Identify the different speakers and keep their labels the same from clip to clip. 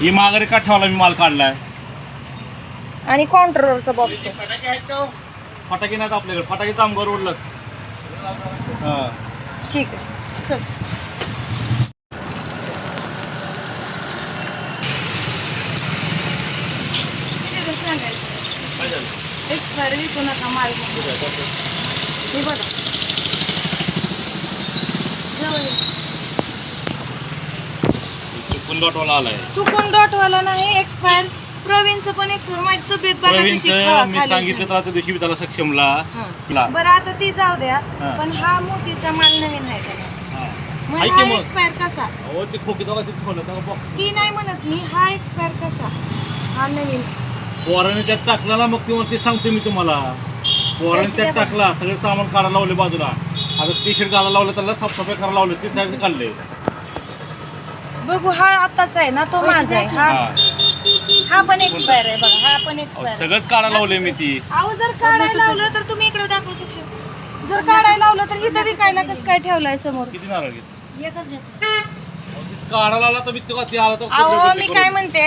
Speaker 1: ही माघारी का ठेवला मी माल काढलाय?
Speaker 2: आणि काउंटरवरचा बॉक्स
Speaker 1: फटाके नाहीत आपल्याकडे फटाके तांबर उडलं हा.
Speaker 2: ठीक आहे चल. एक्सपायर नका माल हे बघा.
Speaker 1: चुकून डॉटवाला आलाय
Speaker 2: चुकून डॉटवाला नाही एक्सपायर प्रवीणचं पण एक्सपायर माझी तब्येत बघा
Speaker 1: प्रवीण
Speaker 2: कशी खा-
Speaker 1: मी
Speaker 2: खाली
Speaker 1: सांगितलं. तर आता दिवशी सक्षमला.
Speaker 2: हां.
Speaker 1: ला.
Speaker 2: बरं आता ती जाऊ द्या.
Speaker 1: हां.
Speaker 2: पण हा मोतीचा माल नवीन आहे त्याला.
Speaker 1: हा.
Speaker 2: मग हा
Speaker 1: की मग.
Speaker 2: एक्सपायर कसा?
Speaker 1: अहो ते खोकी दोघा तिथे ठेवलं तेव्हा बघ.
Speaker 2: ती नाही म्हणत मी हा एक्सपायर कसा? हा नवीन.
Speaker 1: पोराने त्यात टाकला ना मग ते सांगतो मी तुम्हाला. पोराने त्यात टाकला सगळं सामान काढायला लावले बाजूला. आता टी शर्ट घालायला लावलं त्याला साफसफाई करायला लावलं ते सगळं काढले.
Speaker 2: बघू हा आताच आहे ना तो माझा आहे. हा.
Speaker 1: हा.
Speaker 2: पण एक्सपायर आहे बघा हा पण
Speaker 1: अहो,
Speaker 2: एक्सपायर
Speaker 1: सगळंच काढायला लावले मी ती.
Speaker 2: अहो जर काढायला लावलं तर तुम्ही इकडे दाखवू शकता. जर काढायला लावलं तर इथं विकायला कसं काय ठेवलंय समोर?
Speaker 1: किती नारळ घेतले?
Speaker 2: एकच घेतलं.
Speaker 1: काढायला लावला तर मी तेव्हा ते आला तर
Speaker 2: अहो मी काय म्हणते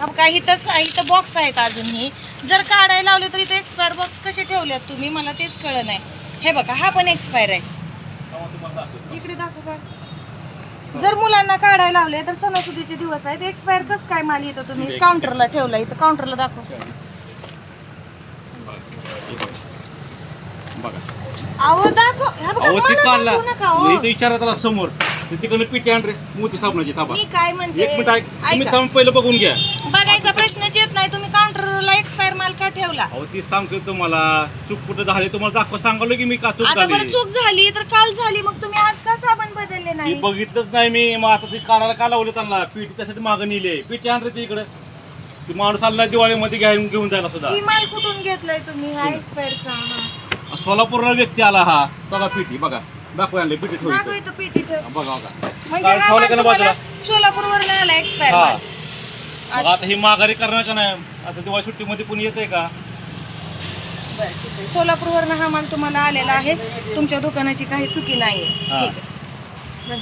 Speaker 2: अब काय इथं इथं बॉक्स आहेत अजूनही जर काढायला लावले तर इथं एक्सपायर बॉक्स कसे ठेवलेत तुम्ही? मला तेच कळलं नाही. हे बघा हा पण एक्सपायर आहे. इकडे दाखव का? जर मुलांना काढायला लावले तर सणासुदीचे दिवस आहेत. एक्सपायर कसं काय माल येतो तुम्ही? काउंटरला ठेवला इथं. काउंटरला दाखव. अहो दाखव. हे बघा, मला दाखवू नका हो.
Speaker 1: त्याला समोर. तिकडनं पिटी आण रे. मोती साबणाची थांबा
Speaker 2: मी काय म्हणते?
Speaker 1: एक मिनिट ऐक. तुम्ही
Speaker 2: ऐका.
Speaker 1: थांब पहिलं बघून घ्या.
Speaker 2: बघायचा प्रश्नच येत नाही. तुम्ही काउंटरला एक्सपायर माल का ठेवला?
Speaker 1: अहो ती सांगतो तुम्हाला. चूक कुठं झाली तुम्हाला दाखवा. सांगालो की मी का चूक
Speaker 2: आता बरं
Speaker 1: झाली?
Speaker 2: चूक झाली तर काल झाली. मग तुम्ही आज का साबण बदलले
Speaker 1: ती
Speaker 2: नाही?
Speaker 1: बघितलंच नाही मी. मग आता ती काढायला का लावले त्यांना? पीठ त्यासाठी मागं नेले. पीठ आण रे ती इकडं. ती माणूस आला दिवाळीमध्ये घेऊन घेऊन जायला सुद्धा.
Speaker 2: ही माल कुठून घेतलाय तुम्ही? हा एक्सपायरचा
Speaker 1: सोलापूरला व्यक्ती आला हा. बघा पिठी बघा. दाखवा आणले पिठी
Speaker 2: मागो इथं.
Speaker 1: बघा बघा.
Speaker 2: म्हणजे हा
Speaker 1: ठेवलं
Speaker 2: माल
Speaker 1: का
Speaker 2: तुम्हाला आला एक्सपायर
Speaker 1: हा.
Speaker 2: माल.
Speaker 1: मग आता ही माघारी करणार का नाही. आता दिवाळी सुट्टीमध्ये कोणी येते का?
Speaker 2: बरं ठीक आहे. सोलापूरवरनं हा माल तुम्हाला आलेला आहे. तुमच्या दुकानाची काही चुकी नाहीये.
Speaker 1: हा.
Speaker 2: ठीक आहे. बरं.